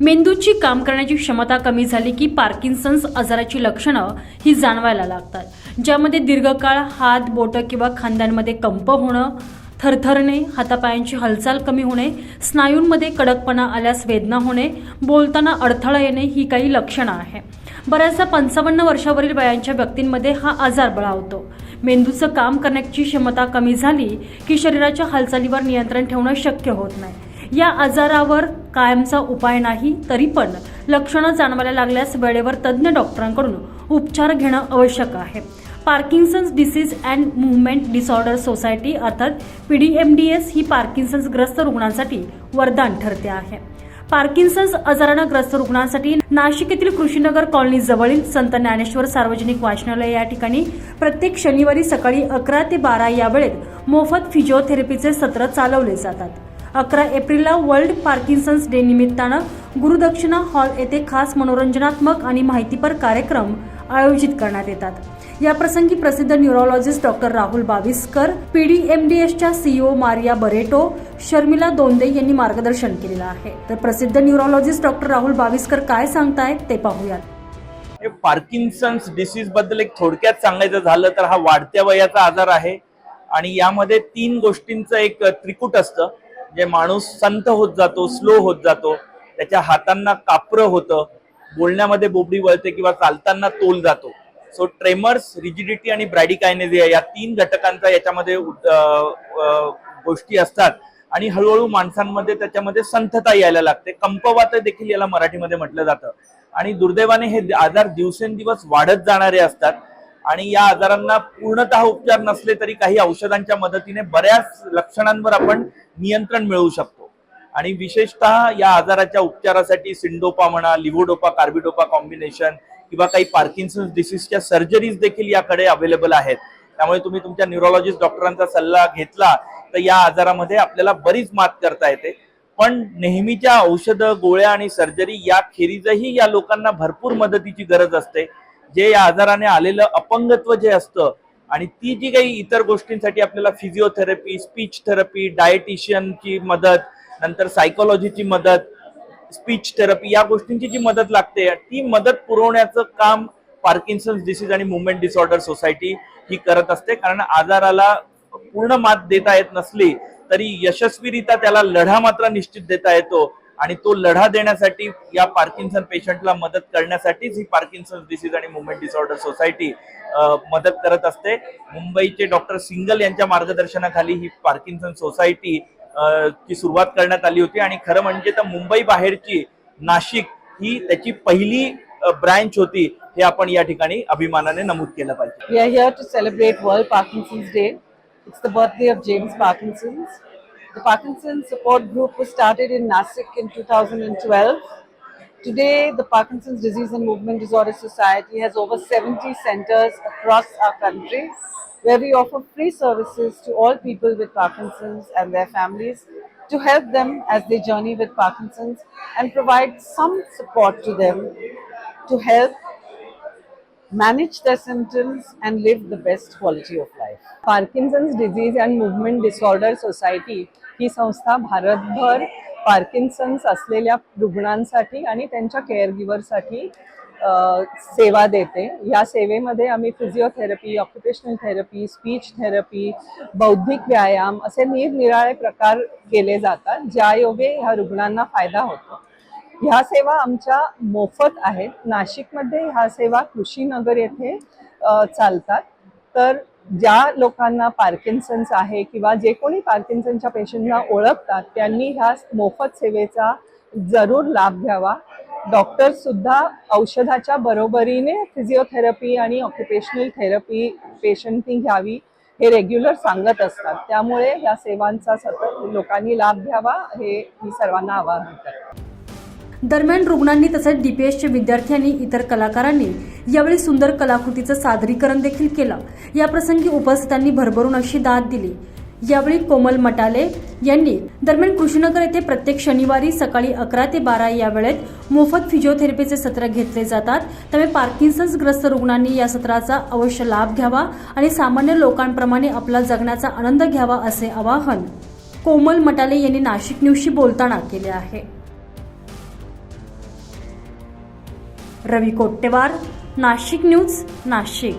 मेंदूची काम करण्याची क्षमता कमी झाली की पार्किन्सन्स आजाराची लक्षणं ही जाणवायला लागतात. ज्यामध्ये दीर्घकाळ हात बोटं किंवा खांद्यांमध्ये कंप होणं थरथरणे हातापायांची हालचाल कमी होणे स्नायूंमध्ये कडकपणा आल्यास वेदना होणे बोलताना अडथळा येणे ही काही लक्षणं आहे. बऱ्याचदा पंचावन्न वर्षावरील वयांच्या व्यक्तींमध्ये हा आजार बळावतो. मेंदूचं काम करण्याची क्षमता कमी झाली की शरीराच्या हालचालीवर नियंत्रण ठेवणं शक्य होत नाही. या आजारावर कायमचा उपाय नाही तरी पण लक्षणं जाणवायला लागल्यास वेळेवर तज्ज्ञ डॉक्टरांकडून उपचार घेणं आवश्यक आहे. Parkinson's disease and movement disorder society अर्थात P D M D S ही पार्किन्सन्सग्रस्त रुग्णांसाठी वरदान ठरते आहे. पार्किन्सन्स आजारानं ग्रस्त रुग्णांसाठी नाशिक येथील कृषीनगर कॉलनी जवळील संत ज्ञानेश्वर सार्वजनिक वाचनालय या ठिकाणी प्रत्येक शनिवारी सकाळी अकरा ते बारा या वेळेत मोफत फिजिओथेरपीचे सत्र चालवले जातात. अकरा एप्रिलला वर्ल्ड पार्किन्सन्स डे निमित्तानं गुरुदक्षिणा हॉल येथे खास मनोरंजनात्मक आणि माहितीपर कार्यक्रम आयोजित करण्यात येतात. या प्रसंगी प्रसिद्ध neurologist doctor Rahul Baviskar पीडीएमडीएसच्या CEO Maria Barreto Sharmila Donde यांनी मार्गदर्शन केलेलं आहे. तर प्रसिद्ध न्यूरोलॉजिस्ट डॉक्टर राहुल बाविस्कर काय सांगतायत ते पाहूयात. हे पार्किन्सन्स डिसीजबद्दल एक थोडक्यात सांगायचं झालं तर हा वाढत्या वयाचा आजार आहे. आणि यामध्ये तीन गोष्टींचं एक त्रिकूट असतं. जे माणूस संत होत जातो स्लो होत जातो त्याच्या हातांना कापरं होतं बोलण्यामध्ये बोबडी वळते किंवा चालताना तोल जातो. सो ट्रेमर्स रिजिडिटी आणि ब्रॅडिकायनेझिया या तीन घटकांचा याच्यामध्ये गोष्टी असतात. आणि हळूहळू माणसांमध्ये त्याच्यामध्ये संथता यायला लागते. कंपवात देखील याला मराठीमध्ये म्हटलं जातं. आणि दुर्दैवाने हे आजार दिवसेंदिवस वाढत जाणारे असतात. आणि या आजारांना पूर्णतः उपचार नसले तरी काही औषधांच्या मदतीने बऱ्याच लक्षणांवर आपण नियंत्रण मिळवू शकतो. आणि विशेषतः या आजाराच्या उपचारासाठी सिंडोपा म्हणा लिव्होडोपा कार्बिडोपा कॉम्बिनेशन किंवा काही पार्किन्सन्स डिसीजच्या सर्जरीज देखील याकडे अवेलेबल आहेत. त्यामुळे तुम्ही तुमच्या न्यूरोलॉजिस्ट डॉक्टरांचा सल्ला घेतला तर या आजारामध्ये आपल्याला बरीच मात करता येते. पण नेहमीच्या औषधं गोळ्या आणि सर्जरी या खेरीजही या लोकांना भरपूर मदतीची गरज असते. जे या आजाराने आलेलं अपंगत्व जे असतं आणि ती जी काही इतर गोष्टींसाठी आपल्याला फिजिओथेरपी स्पीच थेरपी डायटिशियनची मदत नंतर सायकोलॉजीची मदत स्पीच थेरपी या गोष्टींची जी मदत लागते ती मदत पुरवण्याचं काम पार्किन्सन्स डिसीज आणि मुवमेंट डिसऑर्डर सोसायटी ही करत असते. कारण आजाराला पूर्ण मात देता येत नसली तरी यशस्वीरित्या त्याला लढा मात्र निश्चित देता येतो. आणि तो लढा देण्यासाठी या पार्किन्सन पेशंटला मदत करण्यासाठीच ही पार्किन्सन डिसीज आणि मुवमेंट डिसऑर्डर सोसायटी मदत करत असते. मुंबईचे डॉक्टर सिंगल यांच्या मार्गदर्शनाखाली ही पार्किन्सन सोसायटी ची सुरुवात करण्यात आली होती. आणि खरं म्हणजे तर मुंबई बाहेरची नाशिक ही त्याची पहिली ब्रँच होती हे आपण या ठिकाणी अभिमानाने नमूद केलं पाहिजे. We are here to celebrate world Parkinson's day it's the birthday of James Parkinson's The Parkinson's support group was started in Nasik in 2012. Today, the Parkinson's Disease and Movement Disorder Society has over 70 centers across our country where we offer free services to all people with Parkinson's and their families to help them as they journey with Parkinson's and provide some support to them to help manage their symptoms and live the best quality of life. Parkinson's disease and Movement disorder society ही संस्था भारतभर Parkinson's असलेल्या रुग्णांसाठी आणि त्यांच्या केअरगिव्हरसाठी सेवा देते या सेवेमध्ये आम्ही physiotherapy occupational therapy speech therapy बौद्धिक व्यायाम असे निरनिराळे प्रकार केले जातात ज्यायोगे ह्या रुग्णांना फायदा होतो ह्या सेवा आमच्या मोफत आहेत. नाशिकमध्ये ह्या सेवा कृषीनगर येथे चालतात. तर ज्या लोकांना पार्किन्सन्स आहे किंवा जे कोणी पार्किन्सनच्या पेशंटना ओळखतात त्यांनी ह्या मोफत सेवेचा जरूर लाभ घ्यावा. डॉक्टरसुद्धा औषधाच्या बरोबरीने फिजिओथेरपी आणि ऑक्युपेशनल थेरपी पेशंटनी घ्यावी हे रेग्युलर सांगत असतात. त्यामुळे या सेवांचा सतत लोकांनी लाभ घ्यावा हे मी सर्वांना आवाहन करते. दरम्यान रुग्णांनी तसेच डीपीएसचे विद्यार्थ्यांनी इतर कलाकारांनी यावेळी सुंदर कलाकृतीचं सादरीकरण देखील केलं. याप्रसंगी उपस्थितांनी भरभरून अशी दाद दिली. यावेळी कोमल मटाले यांनी दरम्यान कृषीनगर येथे प्रत्येक शनिवारी सकाळी अकरा ते बारा या वेळेत मोफत फिजिओथेरपीचे सत्र घेतले जातात. त्यामुळे पार्किन्सन्सग्रस्त रुग्णांनी या सत्राचा अवश्य लाभ घ्यावा आणि सामान्य लोकांप्रमाणे आपला जगण्याचा आनंद घ्यावा असे आवाहन कोमल मटाले यांनी नाशिक न्यूजशी बोलताना केले आहे. रवी कोट्टेवार नाशिक न्यूज नाशिक.